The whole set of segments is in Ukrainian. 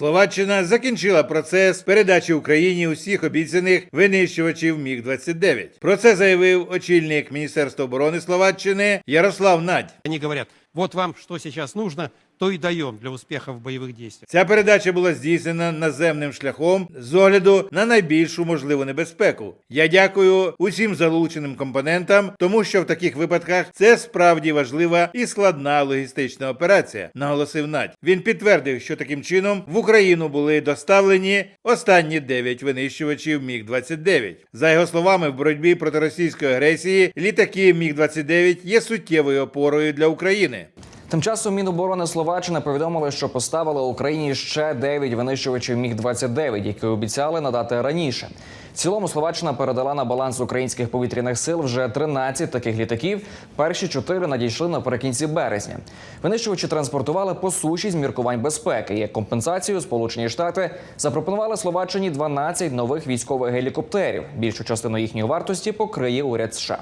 Словаччина закінчила процес передачі Україні усіх обіцяних винищувачів Міг 29 Про це заявив очільник Міністерства оборони Словаччини Ярослав Надь. Вони говорять, вот вам що зараз нужно, то и даем для успеха в боевых действиях. Ця передача була здійснена наземним шляхом з огляду на найбільшу можливу небезпеку. Я дякую усім залученим компонентам, тому що в таких випадках це справді важлива і складна логістична операція, наголосив Надь. Він підтвердив, що таким чином в Україну були доставлені останні 9 винищувачів Міг 29 За його словами, в боротьбі проти російської агресії літаки Міг 29 є суттєвою опорою для України. Тим часом Міноборони Словаччини повідомили, що поставили Україні ще 9 винищувачів міг 29 які обіцяли надати раніше. В цілому Словаччина передала на баланс українських повітряних сил вже 13 таких літаків. Перші чотири надійшли наприкінці березня. Винищувачі транспортували по суші з міркувань безпеки. Як компенсацію Сполучені Штати запропонували Словаччині 12 нових військових гелікоптерів. Більшу частину їхньої вартості покриє уряд США.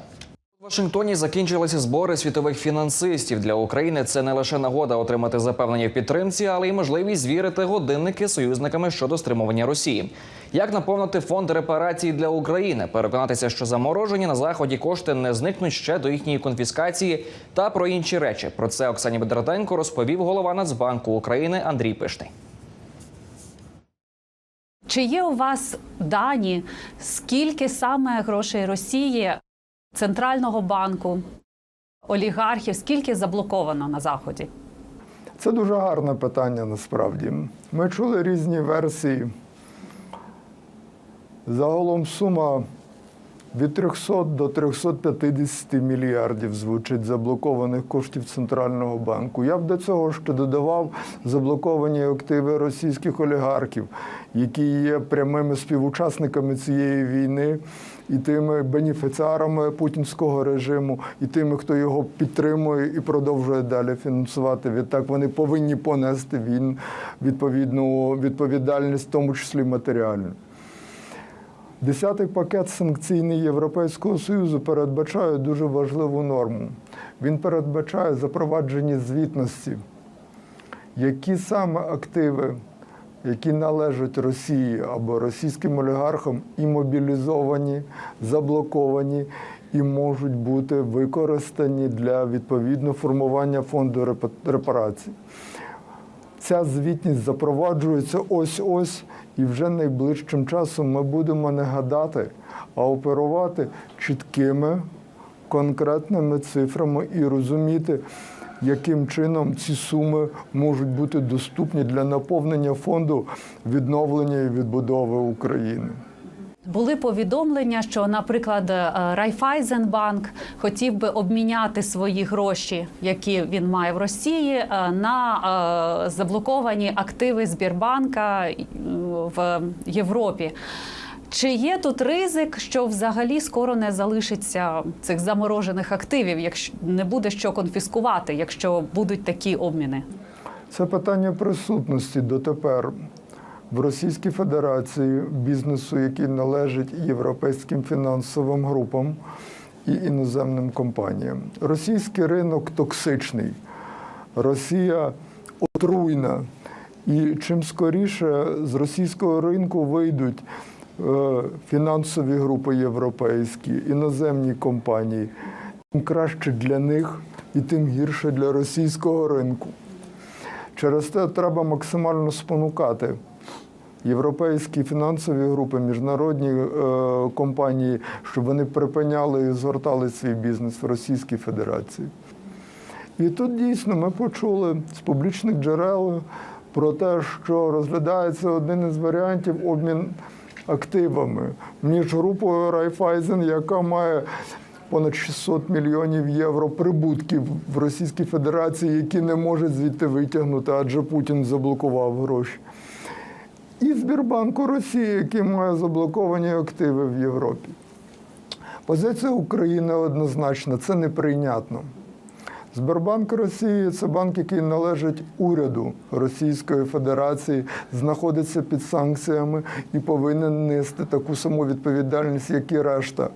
Вашингтоні закінчилися збори світових фінансистів для України. Це не лише нагода отримати запевнення в підтримці, але й можливість звірити годинники союзниками щодо стримування Росії. Як наповнити фонд репарацій для України, переконатися, що заморожені на заході кошти не зникнуть ще до їхньої конфіскації, та про інші речі. Про це Оксані Бедратенко розповів голова Нацбанку України Андрій Пишний. Чи є у вас дані, скільки саме грошей Росії, Центрального банку, олігархів, скільки заблоковано на Заході? Це дуже гарне питання насправді. Ми чули різні версії. Загалом сума від 300 до 350 мільярдів звучить заблокованих коштів Центрального банку. Я б до цього ще додавав заблоковані активи російських олігархів, які є прямими співучасниками цієї війни, і тими бенефіціарами путінського режиму, і тими, хто його підтримує і продовжує далі фінансувати. Відтак вони повинні понести він відповідну відповідальність, в тому числі матеріальну. Десятий пакет санкційний Європейського Союзу передбачає дуже важливу норму. Він передбачає запровадження звітності, які саме активи, які належать Росії або російським олігархам, і мобілізовані, заблоковані і можуть бути використані для відповідного формування фонду репа- репарацій. Ця звітність запроваджується ось-ось, і вже найближчим часом ми будемо не гадати, а оперувати чіткими, конкретними цифрами і розуміти, яким чином ці суми можуть бути доступні для наповнення фонду відновлення і відбудови України. Були повідомлення, що, наприклад, е, Райфайзенбанк хотів би обміняти свої гроші, які він має в Росії, е, на е, заблоковані активи Збірбанка в Європі. Чи є тут ризик, що взагалі скоро не залишиться цих заморожених активів, якщо не буде що конфіскувати, якщо будуть такі обміни? Це питання присутності дотепер в Російській Федерації бізнесу, який належить європейським фінансовим групам і іноземним компаніям. Російський ринок токсичний, Росія отруйна. І чим скоріше з російського ринку вийдуть фінансові групи європейські, іноземні компанії, тим краще для них і тим гірше для російського ринку. Через те треба максимально спонукати європейські фінансові групи, міжнародні е, компанії, щоб вони припиняли і згортали свій бізнес в Російській Федерації. І тут дійсно ми почули з публічних джерел про те, що розглядається один із варіантів обмін активами між групою Райфайзен, яка має понад 600 мільйонів євро прибутків в Російській Федерації, які не може звідти витягнути, адже Путін заблокував гроші. І Збірбанку Росії, який має заблоковані активи в Європі. Позиція України однозначна, це неприйнятно. Збербанк Росії це банк, який належить уряду Російської Федерації, знаходиться під санкціями і повинен нести таку саму відповідальність, як і решта е,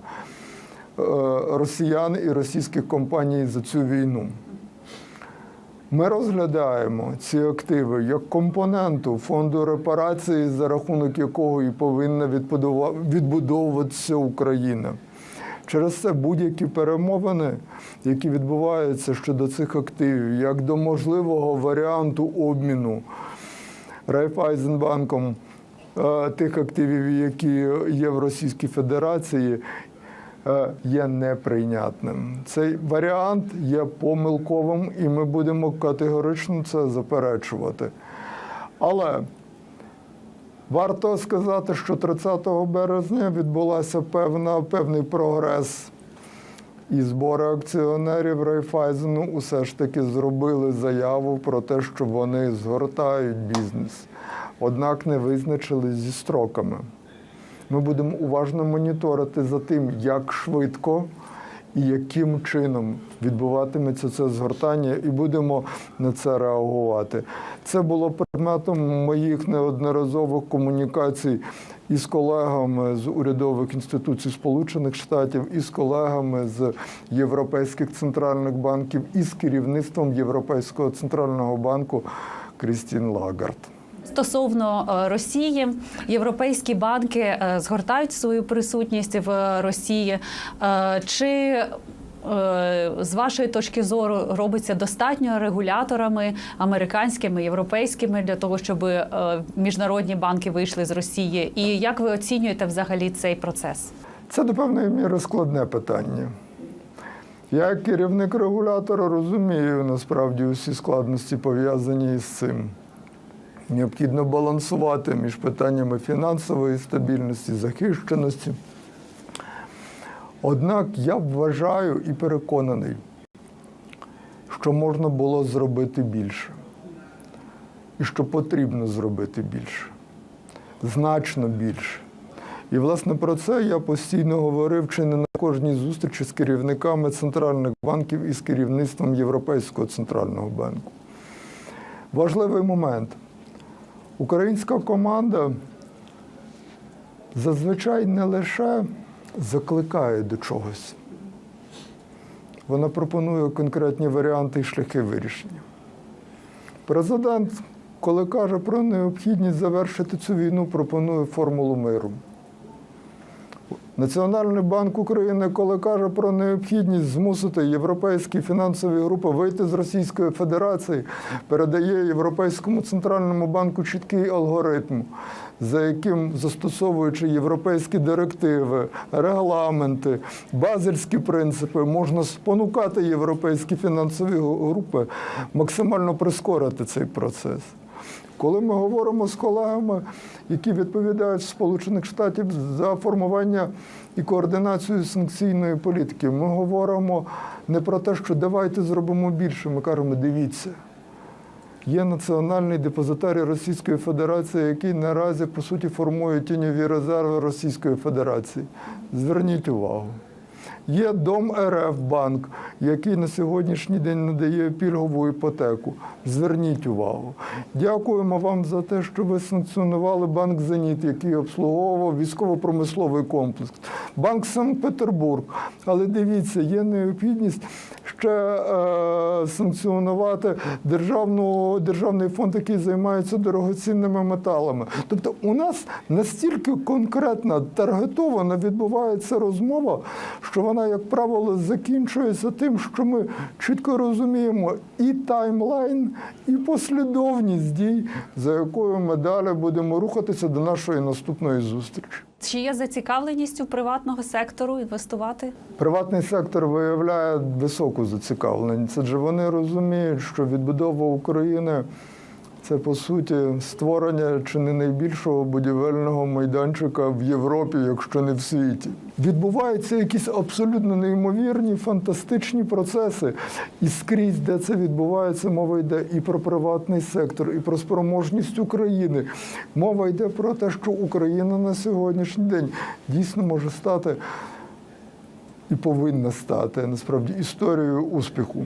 росіян і російських компаній за цю війну. Ми розглядаємо ці активи як компоненту фонду репарації, за рахунок якого і повинна відбудовуватися Україна. Через це будь-які перемовини, які відбуваються щодо цих активів, як до можливого варіанту обміну Райфайзенбанком е, тих активів, які є в Російській Федерації, е, є неприйнятним. Цей варіант є помилковим, і ми будемо категорично це заперечувати. Але варто сказати, що 30 березня відбулася певна, певний прогрес. І збори акціонерів Райфайзену усе ж таки зробили заяву про те, що вони згортають бізнес, однак не визначили зі строками. Ми будемо уважно моніторити за тим, як швидко яким чином відбуватиметься це згортання, і будемо на це реагувати. Це було предметом моїх неодноразових комунікацій із колегами з урядових інституцій Сполучених Штатів, і з колегами з європейських центральних банків, і з керівництвом Європейського центрального банку Крістін Лагард. Стосовно е, Росії, європейські банки е, згортають свою присутність в Росії. Е, Чи з вашої точки зору робиться достатньо регуляторами американськими, європейськими для того, щоб міжнародні банки вийшли з Росії? І як ви оцінюєте взагалі цей процес? Це до певної міри складне питання. Я, як керівник регулятора, розумію насправді усі складності пов'язані із цим. Необхідно балансувати між питаннями фінансової стабільності, захищеності. Однак я вважаю і переконаний, що можна було зробити більше, і що потрібно зробити більше, значно більше. І, власне, про це я постійно говорив чи не на кожній зустрічі з керівниками центральних банків і з керівництвом Європейського центрального банку. Важливий момент. Українська команда зазвичай не лише закликає до чогось, вона пропонує конкретні варіанти і шляхи вирішення. Президент, коли каже про необхідність завершити цю війну, пропонує формулу миру. Національний банк України, коли каже про необхідність змусити європейські фінансові групи вийти з Російської Федерації, передає Європейському центральному банку чіткий алгоритм, за яким, застосовуючи європейські директиви, регламенти, базельські принципи, можна спонукати європейські фінансові групи максимально прискорити цей процес. Коли ми говоримо з колегами, які відповідають Сполучених Штатів за формування і координацію санкційної політики, ми говоримо не про те, що давайте зробимо більше. Ми кажемо, дивіться. Є національний депозитарій Російської Федерації, який наразі по суті формує тіньові резерви Російської Федерації. Зверніть увагу. Є Дом РФ банк, який на сьогоднішній день надає пільгову іпотеку. Зверніть увагу. Дякуємо вам за те, що ви санкціонували банк Зеніт, який обслуговував військово-промисловий комплекс, банк Санкт-Петербург. Але дивіться, є необхідність ще е, санкціонувати державну, державний фонд, який займається дорогоцінними металами. Тобто, у нас настільки конкретно таргетовано відбувається розмова, що вона, як правило, закінчується тим, що ми чітко розуміємо і таймлайн, і послідовність дій, за якою ми далі будемо рухатися до нашої наступної зустрічі. Чи є зацікавленість у приватного сектору інвестувати? Приватний сектор виявляє високу зацікавленість, адже вони розуміють, що відбудова України це по суті створення чи не найбільшого будівельного майданчика в Європі, якщо не в світі. Відбуваються якісь абсолютно неймовірні, фантастичні процеси. І скрізь, де це відбувається, мова йде і про приватний сектор, і про спроможність України. Мова йде про те, що Україна на сьогоднішній день дійсно може стати і повинна стати насправді історією успіху.